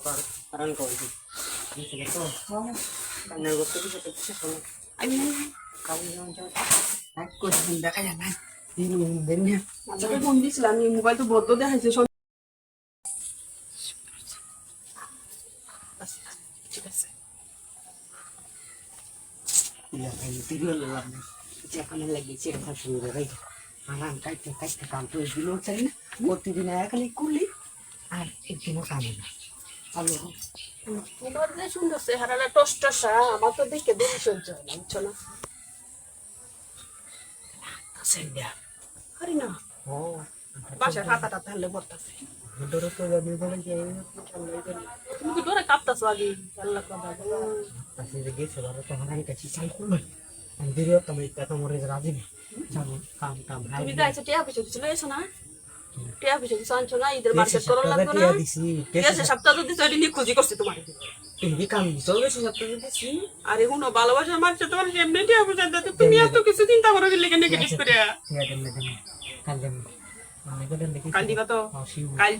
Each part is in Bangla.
কর কারণ করছি বুঝলে তো কান্নার করতে কিছু তো কিছু শোনো আমি কাউ যেমন যাও এক করে দিন দেখা যায় না দিন দিন না আমাকে ফোন দিয়েছিলাম আমি মোবাইল তো বদ্ধ দেখাইছে শোন ঠিক আছে ইয়া ভাই তুই বলে লাভ নেই যেখানে লাগিয়েছে এটা শুরু করে আরাম কাইতে কাইতে কাম তো দিনও চাই না প্রতিদিন একালি করলি আর একদিনও কামে না ভালো। তোমার যে সুন্দর চেহারাটা টস টসা আমার তো দেখে দেখি সহ্য হয় না বুঝছ না? আরে না। ও। বাসায় হাতা টাতা হলে বলতেছে ডরে তো যাবি বলে যে তুমি কি ডোরে কাঁপতাছো আগে? আল্লাহ কথা আসলে গেছে বাবা তো হারান কাছে চাই করল আমি দিও তুমি কত মরে রাজি না কাম কাম তুমি যাইছো টিয়া পিছু কিছু লইছো না? টিয়া পিছু কিছু আনছো না ঈদের মার্কেট করার লাগবে না? দিছি সপ্তাহ যদি চলি নিখোঁজি করছি তোমার তুমি কাম দিছো? গেছে সপ্তাহে দিছি। আরে হুনো ভালোবাসা মারছে তোমার এমনি টিয়া পিছু তুমি এত কিছু চিন্তা করো লেগে নেগেটিভ করে ঠিক আছে দেন দেন কাল দেন। কত দেখি। কাল দিবা তো। কাল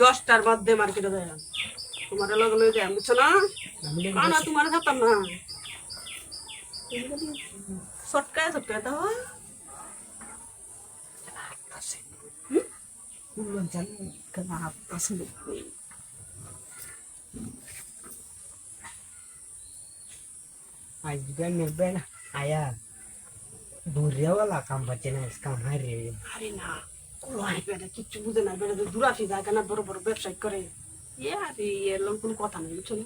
দশটার মধ্যে মার্কেটে যায়। তোমার লগে লগে যায় বুঝছ না? না তোমার খাতাম না। সটকায় সটকায় তো হয়। kullum jannu kama haɓɓasu da kuwa a gidan mai bana a yara durewa la kan bace na iskan hari hari na kullum haife da kicci buze na bane da dura fi zaga na barbar website kare ya fi yalon kun kota na mutum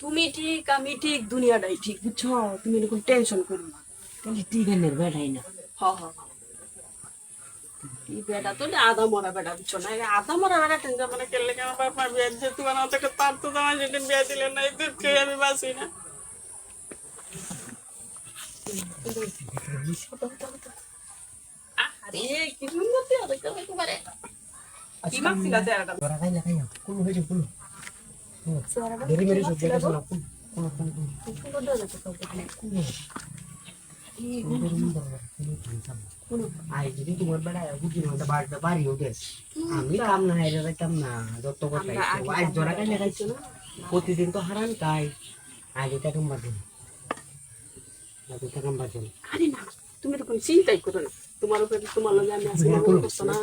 তুমি ঠিক আমি ঠিক দুনিয়াটাই ঠিক বুঝছ তুমি এরকম টেনশন করো না তাহলে ঠিক আছে বেড়াই না হ হ এই বেটা তো আধা মরা বেটা বুঝছ না। আধা মরা বেটা টেনশন মানে কেলে কেন বাবা বিয়ে দিচ্ছে তোমার হাতে একটা তার তো তোমার যেটা বিয়ে দিলে না এই দুঃখে আমি বাঁচি না। আরে কি সুন্দর দেওয়া দেখতে একেবারে কি মাখছিলা চেহারাটা তোরা খাইলে খাইয়া কুলো হয়েছে কুলো। দেরি মেরে সব জায়গা চলা কুলো। কুলো কুলো কুলো। আমি কাম না হাইরে যাইতাম না যত আজ জোড়া খাইলে খাইছো না প্রতিদিন তো হারান তাই আগে টাকা বাজে এটা আরে না তুমি তো কোনো চিন্তাই করো না। তোমার উপরে তোমার লগে আমি আসলে করছ না। তোমার